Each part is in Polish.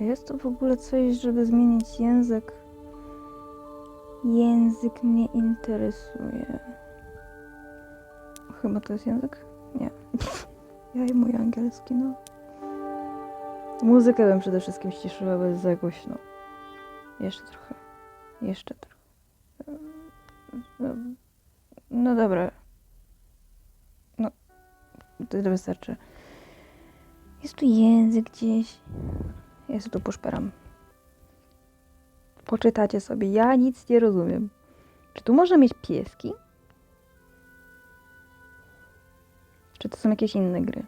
Jest to w ogóle coś, żeby zmienić język? Język mnie interesuje. Chyba to jest język? Nie. Ja i mój angielski, no. Muzykę bym przede wszystkim ściszyła, bo jest za głośno. Jeszcze trochę. Jeszcze trochę. No, dobra. No, to wystarczy. Jest tu język gdzieś. Sobie tu poszperam. Poczytacie sobie. Ja nic nie rozumiem. Czy tu można mieć pieski? Czy to są jakieś inne gry?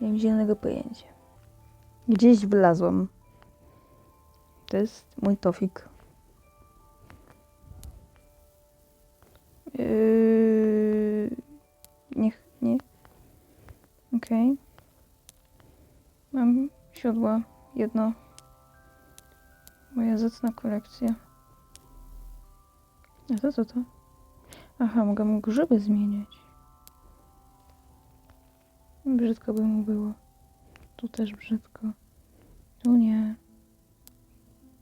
Nie mam zielonego pojęcia. Gdzieś wlazłam. To jest mój tofik. Yy... Niech, nie. Okej. Mam siodła. Jedno. Moja zacna kolekcja. A to co to? Aha, mogę mu grzyby zmieniać. Brzydko by mu było. Tu też brzydko. Tu nie.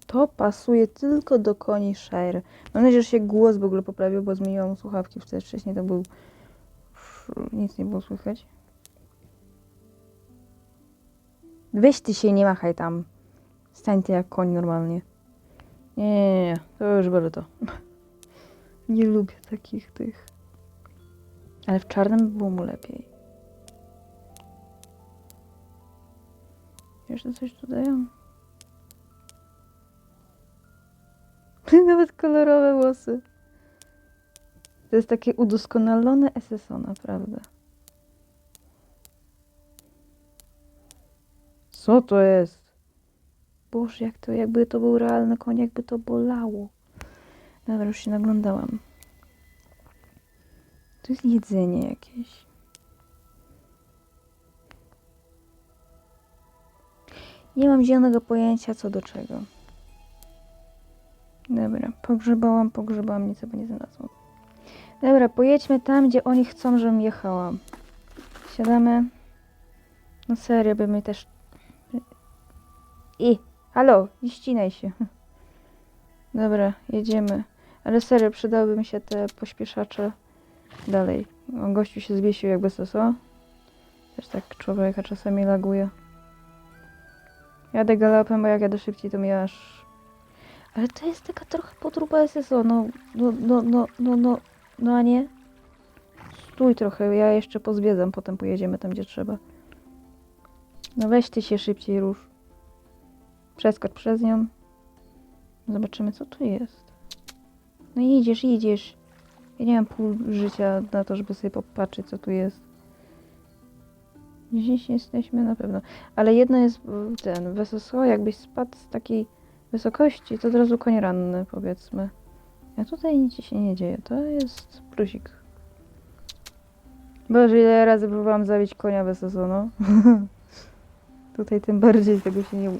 To pasuje tylko do koni Shire. Mam nadzieję, że się głos w ogóle poprawił, bo zmieniłam słuchawki wtedy wcześniej. To był... Nic nie było słychać. Weź ty się, nie machaj tam. Stań ty jak koń normalnie. Nie, nie, nie, to już było to. nie lubię takich tych. Ale w czarnym by było mu lepiej. Jeszcze coś dodają? Nawet kolorowe włosy. To jest takie udoskonalone SSO, naprawdę. Co to jest? Boże, jak to, jakby to był realny koń, jakby to bolało. Dobra, już się naglądałam. To jest jedzenie jakieś. Nie mam zielonego pojęcia co do czego. Dobra, pogrzebałam, pogrzebałam, nic sobie nie znalazłam. Dobra, pojedźmy tam, gdzie oni chcą, żebym jechała. Siadamy. No serio, by mi też... I, halo, nie ścinaj się. Dobra, jedziemy. Ale serio, przydałyby mi się te pośpieszacze dalej. O, gościu się zwiesił jakby soso. Też tak człowieka czasami laguje. Jadę galopem, bo jak jadę szybciej, to mi aż... Ale to jest taka trochę podróba SSO, no, no, no, no, no, no, no a nie? Stój trochę, ja jeszcze pozwiedzam, potem pojedziemy tam, gdzie trzeba. No weź ty się szybciej rusz. Przeskocz przez nią. Zobaczymy, co tu jest. No idziesz, idziesz. Ja nie mam pół życia na to, żeby sobie popatrzeć, co tu jest. Gdzieś jesteśmy na pewno. Ale jedno jest y, ten, wesoło, jakbyś spadł z takiej wysokości, to od razu koń ranny, powiedzmy. A tutaj nic się nie dzieje. To jest plusik. Boże, ile razy próbowałam zabić konia wesoło, no. tutaj tym bardziej tego się nie...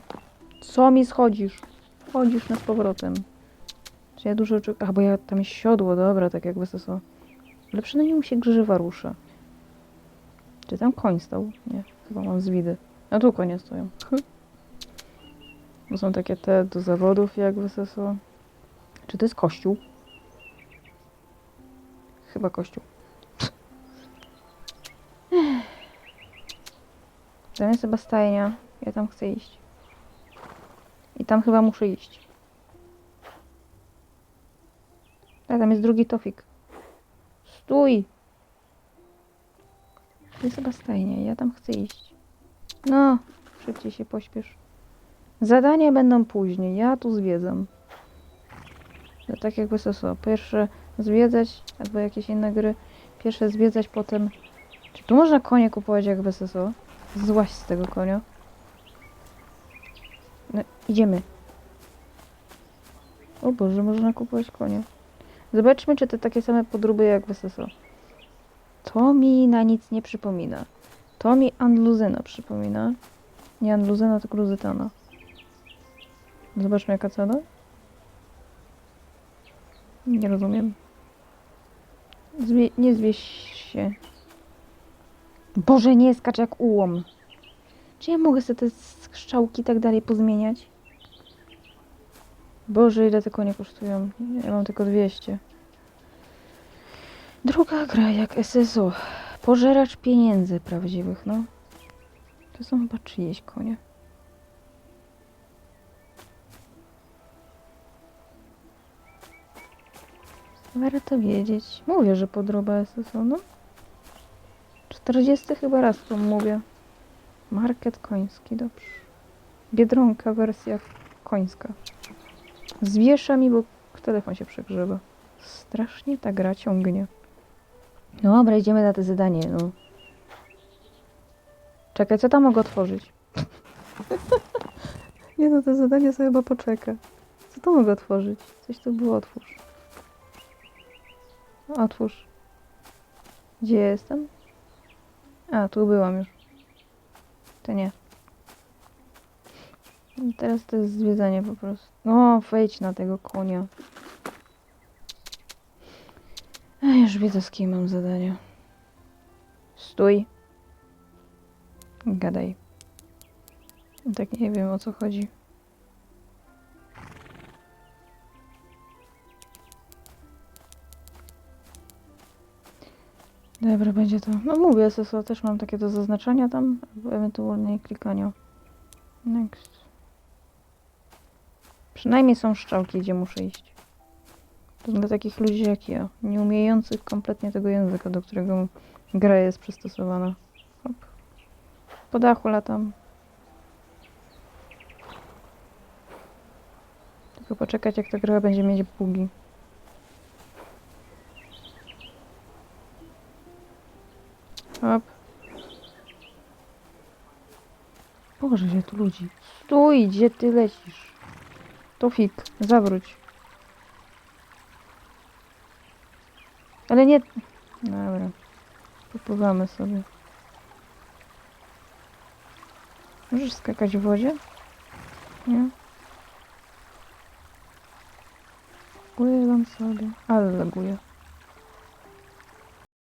Co mi schodzisz? Chodzisz nad powrotem. Czy ja dużo oczekuję? A, bo ja tam jest siodło, dobra, tak jak wesoło. Ale przynajmniej mu się grzywa rusza. Czy tam koń stał? Nie, chyba mam zwidy. A tu konie stoją. Bo są takie te do zawodów jak w SSO. Czy to jest kościół? Chyba kościół. Tam jest chyba stajnia. Ja tam chcę iść. I tam chyba muszę iść. A tam jest drugi tofik. Stój! To jest chyba stajnia. Ja tam chcę iść. No, szybciej się pośpiesz. Zadania będą później. Ja tu zwiedzam. To tak jak w SSO. Pierwsze zwiedzać, albo jakieś inne gry. Pierwsze zwiedzać, potem... Czy tu można konie kupować jak w SSO? Złaś z tego konia. No, idziemy. O Boże, można kupować konie. Zobaczmy, czy to takie same podróby jak w. To mi na nic nie przypomina. To mi Anluzyna przypomina. Nie Anluzyna, tylko Luzytana. Zobaczmy jaka cena. Nie rozumiem. Zwie nie zwieś się. Boże, nie skacz jak ułom. Czy ja mogę sobie te strzałki i tak dalej pozmieniać. Boże, ile te konie kosztują? Ja mam tylko 200. Druga gra jak SSO. Pożeracz pieniędzy prawdziwych, no. To są chyba czyjeś konie. Warto wiedzieć. Mówię, że podroba SSO, no. 40 chyba raz to mówię. Market koński, dobrze. Biedronka wersja końska. Zwiesza mi, bo telefon się przegrzewa. Strasznie ta gra ciągnie. No dobra, idziemy na to zadanie, no. Czekaj, co tam mogę otworzyć? Nie no, to zadanie sobie chyba poczeka. Co to mogę otworzyć? Coś tu było, otwórz. Otwórz. Gdzie jestem? A, tu byłam już. To nie. I Teraz to jest zwiedzanie po prostu. No, wejdź na tego konia. A już widzę, z kim mam zadanie. Stój. Gadaj. Tak nie wiem o co chodzi. Dobra, będzie to. No mówię, SSO też mam takie do zaznaczenia tam, ewentualnie klikania. Next. Przynajmniej są strzałki, gdzie muszę iść. To dla takich ludzi jak ja, nie umiejących kompletnie tego języka, do którego gra jest przystosowana. Hop. Po dachu latam. Tylko poczekać, jak ta gra będzie mieć bugi. Hop. Boże, ile tu ludzi. Stój, gdzie ty lecisz? Tofik, zawróć. Ale nie... Dobra. Popływamy sobie. Możesz skakać w wodzie? Nie? Pływam sobie. Ale laguję.